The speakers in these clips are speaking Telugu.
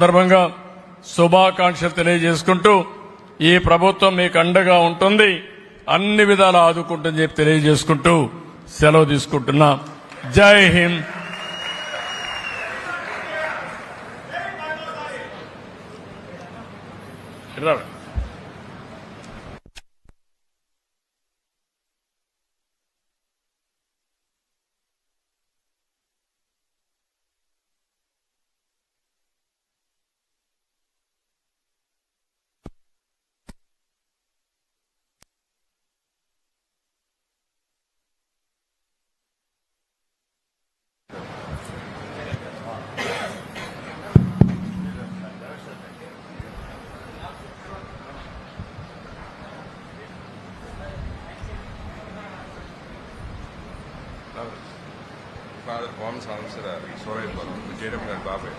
సందర్భంగా శుభాకాంక్షలు తెలియజేసుకుంటూ ఈ ప్రభుత్వం మీకు అండగా ఉంటుంది. అన్ని విధాలు ఆదుకుంటుందని చెప్పి తెలియజేసుకుంటూ సెలవు తీసుకుంటున్నా. జై హింద్. రా. చేయడం గారి బాబాయ్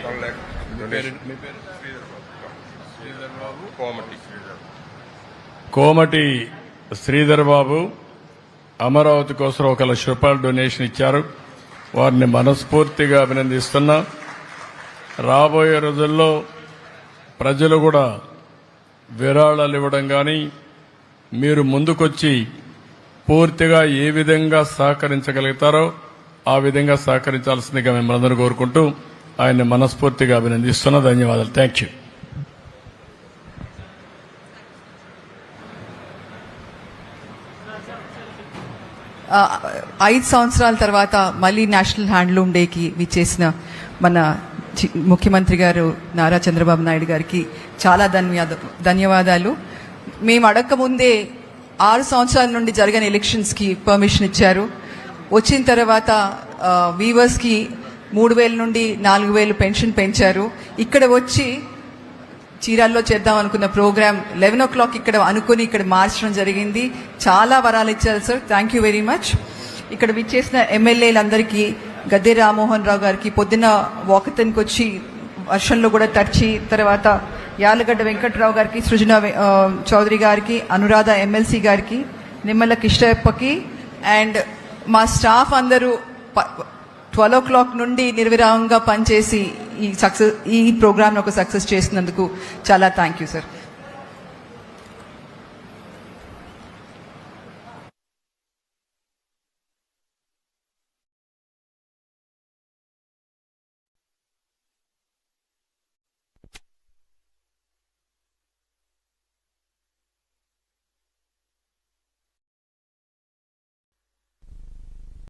కాంటాక్ట్ శ్రీధర్ బాబు కోమటి శ్రీధర్. కోమటి శ్రీధర్ బాబు అమరావతి కోసం ఒక లక్ష రూపాయలు డొనేషన్ ఇచ్చారు. వారిని మనస్ఫూర్తిగా అభినందిస్తున్నా. రాబోయే రోజుల్లో ప్రజలు కూడా విరాళాలు ఇవ్వడం కానీ మీరు ముందుకొచ్చి పూర్తిగా ఏ విధంగా సహకరించగలుగుతారో ఆ విధంగా సహకరించాల్సిందిగా మిమ్మల్ని కోరుకుంటూ ఆయన్ని మనస్ఫూర్తిగా అభినందిస్తున్నా. ధన్యవాదాలు. Thank you. ఐదు సంవత్సరాల తర్వాత మళ్ళీ నేషనల్ హ్యాండ్లూమ్ డేకి విచ్చేసిన మన చి- ముఖ్యమంత్రి గారు నారా చంద్రబాబు నాయుడు గారికి చాలా ధన్యవాద ధన్యవాదాలు. మేము అడగకముందే ఆరు సంవత్సరాల నుండి జరిగిన ఎలక్షన్స్కి పర్మిషన్ ఇచ్చారు. వచ్చిన తర్వాత వీవర్స్కి మూడు వేల నుండి నాలుగు వేలు పెన్షన్ పెంచారు. ఇక్కడ వచ్చి చీరాల్లో చేద్దాం అనుకున్న ప్రోగ్రామ్ లెవెన్ ఓ క్లాక్ ఇక్కడ అనుకుని ఇక్కడ మార్చడం జరిగింది. చాలా వరాలు ఇచ్చారు sir thank you very much ఇక్కడ విచ్చేసిన ఎమ్మెల్యేలందరికీ గద్దె రామ్మోహన్ రావు గారికి పొద్దున వాకతన్కి వచ్చి వర్షంలో కూడా తడిచి తర్వాత యాలగడ్డ వెంకట్రావు గారికి సృజన చౌదరి గారికి అనురాధ ఎమ్మెల్సీ గారికి నిమ్మల కిష్టప్పకి అండ్ మా స్టాఫ్ అందరూ ట్వెల్వ్ ఓ క్లాక్ నుండి నిర్విరామంగా పనిచేసి ఈ సక్సెస్ ఈ ప్రోగ్రామ్ ఒక సక్సెస్ చేసినందుకు చాలా థ్యాంక్ యూ సార్.